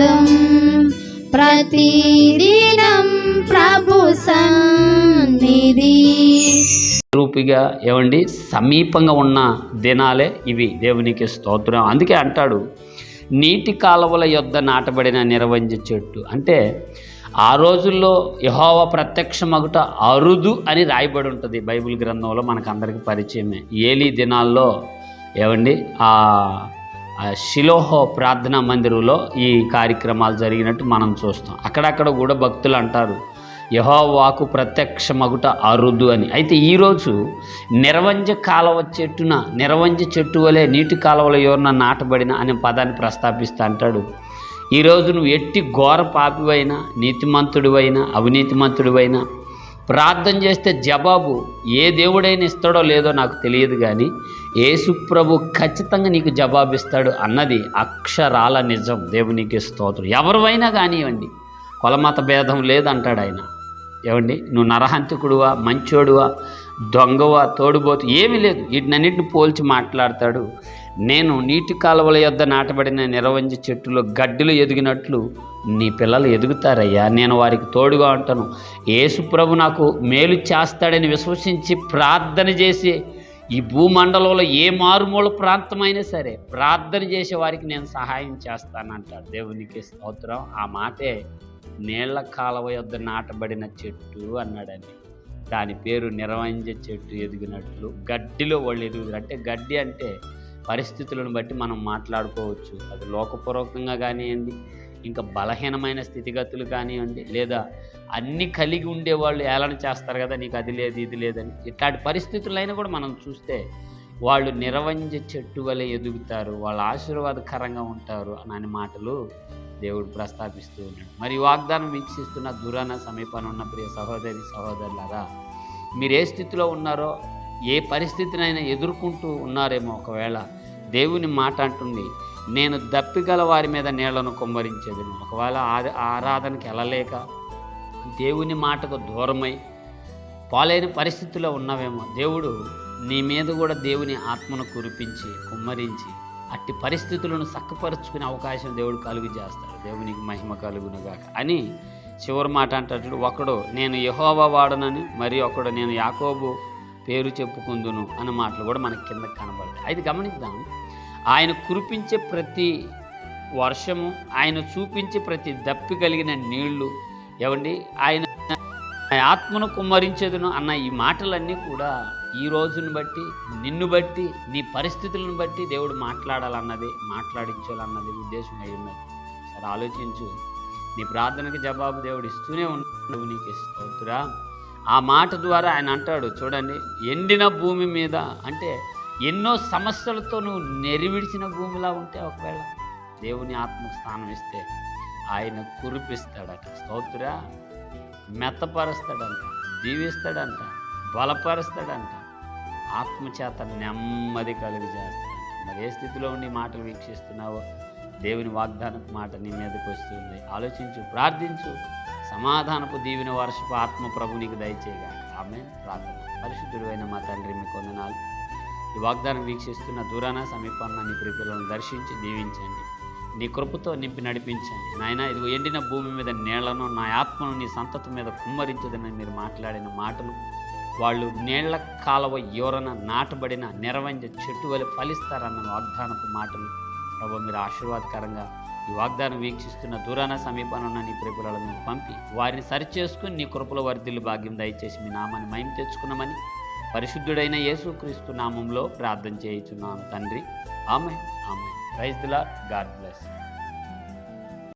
శబ్దం ప్రతిదినం ప్రభు సన్నిధి. రూపిగా ఏమండి? సమీపంగా ఉన్న దినాలే ఇవి. దేవునికి స్తోత్రం. అందుకే అంటాడు నీటి కాలువల యొద్ద నాటబడిన నిరవంజ చెట్టు. అంటే ఆ రోజుల్లో యహోవ ప్రత్యక్షమగుట అరుదు అని రాయబడి ఉంటుంది బైబిల్ గ్రంథంలో మనకు అందరికీ పరిచయమే. ఏలీ దినాల్లో ఏమండి? ఆ శిలోహో ప్రార్థనా మందిరంలో ఈ కార్యక్రమాలు జరిగినట్టు మనం చూస్తాం. అక్కడక్కడ కూడా భక్తులు అంటారు యహోవాకు ప్రత్యక్ష మగుట అరుదు అని. అయితే ఈరోజు నిరవంజ కాలువ చెట్టున నిరవంజ చెట్టు వలె నీటి కాలువల ఎవరిన నాటబడిన అనే పదాన్ని ప్రస్తాపిస్తా అంటాడు. ఈరోజు నువ్వు ఎట్టి ఘోర పాపివైనా నీతిమంతుడివైనా అవినీతిమంతుడివైనా ప్రార్థన చేస్తే జవాబు ఏ దేవుడైనా ఇస్తాడో లేదో నాకు తెలియదు కానీ యేసు ప్రభు ఖచ్చితంగా నీకు జవాబు ఇస్తాడు అన్నది అక్షరాల నిజం. దేవునికి స్తోత్రం. ఎవరివైనా కానివ్వండి కులమత భేదం లేదంటాడు ఆయన. ఏమండి? నువ్వు నరహంతకుడువా మంచోడువా దొంగవా తోడుబోతు ఏమీ లేదు. వీటినన్నింటిని పోల్చి మాట్లాడతాడు. నేను నీటి కాలువల యొద్ద నాటబడిన నిరవంజి చెట్టులో గడ్డిలు ఎదిగినట్లు నీ పిల్లలు ఎదుగుతారయ్యా. నేను వారికి తోడుగా ఉంటాను. యేసుప్రభు నాకు మేలు చేస్తాడని విశ్వసించి ప్రార్థన చేసి ఈ భూమండలంలో ఏ మారుమూల ప్రాంతమైనా సరే ప్రార్థన చేసే వారికి నేను సహాయం చేస్తానంటాడు. దేవునికి స్తోత్రం. ఆ మాటే నీళ్ళ కాలువ యొద్ద నాటబడిన చెట్టు అన్నాడని దాని పేరు నిరవంజ చెట్టు ఎదిగినట్లు గడ్డిలో వాళ్ళు ఎదుగుతారు. అంటే గడ్డి అంటే పరిస్థితులను బట్టి మనం మాట్లాడుకోవచ్చు. అది లోకపూర్వకంగా కానివ్వండి ఇంకా బలహీనమైన స్థితిగతులు కానివ్వండి లేదా అన్ని కలిగి ఉండేవాళ్ళు ఏలన చేస్తారు కదా నీకు అది లేదు ఇది లేదని. ఇట్లాంటి పరిస్థితులైనా కూడా మనం చూస్తే వాళ్ళు నిరవంజ చెట్టు వలె ఎదుగుతారు వాళ్ళు ఆశీర్వాదకరంగా ఉంటారు అని మాటలు దేవుడు ప్రస్తాపిస్తూ ఉన్నాడు. మరి వాగ్దానం వీక్షిస్తున్న దూరాన సమీపాన ఉన్న ప్రియ సహోదరి సహోదరులారా మీరు ఏ స్థితిలో ఉన్నారో ఏ పరిస్థితినైనా ఎదుర్కొంటూ ఉన్నారేమో ఒకవేళ దేవుని మాట అంటుంది నేను దప్పిగల వారి మీద నీళ్ళను కుమ్మరించేది ఒకవేళ ఆరాధనకి వెళ్ళలేక దేవుని మాటకు దూరమై పాలైన పరిస్థితిలో ఉన్నావేమో దేవుడు నీ మీద కూడా దేవుని ఆత్మను కురిపించి కుమ్మరించి అట్టి పరిస్థితులను చక్కపరుచుకునే అవకాశం దేవుడు కలుగు చేస్తాడు దేవునికి మహిమ కలుగునుగాక అని చివరి మాట అంటాడు. ఒకడు నేను యహోవా వాడనని మరి ఒకడు నేను యాకోబు పేరు చెప్పుకుందును అన్న మాటలు కూడా మనకి కింద కనబడతాయి. అయితే గమనిద్దాం. ఆయన కురిపించే ప్రతి వర్షము ఆయన చూపించే ప్రతి దప్పి కలిగిన నీళ్ళు ఏమండి? ఆయన ఆత్మను కుమ్మరించేదును అన్న ఈ మాటలన్నీ కూడా ఈ రోజును బట్టి నిన్ను బట్టి నీ పరిస్థితులను బట్టి దేవుడు మాట్లాడాలన్నది మాట్లాడించాలన్నది ఉద్దేశం అయి ఉన్నది. సరే ఆలోచించు. నీ ప్రార్థనకి జవాబు దేవుడు ఇస్తూనే ఉన్నాడు. నీకు స్తోత్రా. ఆ మాట ద్వారా ఆయన అంటాడు చూడండి ఎండిన భూమి మీద అంటే ఎన్నో సమస్యలతో నువ్వు నెరివిడిచిన భూమిలా ఉంటే ఒకవేళ దేవుని ఆత్మకు స్థానం ఇస్తే ఆయన కురిపిస్తాడట. స్తోత్ర. మెత్తపరుస్తాడంట దీవిస్తాడంట బలపరుస్తాడంట. ఆత్మచేత నెమ్మది కలుగు చేస్తాడంట. మరి ఏ స్థితిలో ఉండి మాటలు వీక్షిస్తున్నావో? దేవుని వాగ్దానం మాట నీ మీదకి వస్తుంది. ఆలోచించు ప్రార్థించు. సమాధానపు దీవిన వర్షపు ఆత్మ ప్రభు నీకు దయచేయగా. ఆమె ప్రార్థన. పరిశుద్ధుడైన మా తండ్రి మీ కొందనాలు. ఈ వాగ్దానం వీక్షిస్తున్న దూరాన సమీపాన్న నీ ప్రిపిలను దర్శించి దీవించండి. నీ కృపతో నింపి నడిపించండి. నాయన ఇదిగో ఎండిన భూమి మీద నీళ్ళను నా ఆత్మను నీ సంతతి మీద కుమ్మరించదని మీరు మాట్లాడిన మాటలు వాళ్ళు నీళ్ళ కాలవ ఎవరన నాటబడిన నెరవంజ చెట్టు వలె ఫలిస్తారన్న వాగ్దానపు మాటలు ప్రభు మీరు ఆశీర్వాదకరంగా ఈ వాగ్దానం వీక్షిస్తున్న దూరాన సమీపాన ఉన్న నీ ప్రిపులను పంపి వారిని సరిచేసుకుని నీ కృపల వర్ధిల్లు భాగ్యం దయచేసి మీ నామాన్ని మయం తెచ్చుకున్నామని పరిశుద్ధుడైన యేసుక్రీస్తు నామంలో ప్రార్థన చేయుచున్నాను తండ్రి. ఆమె ఆమె ప్రైజ్ దిలా గాడ్ బ్లెస్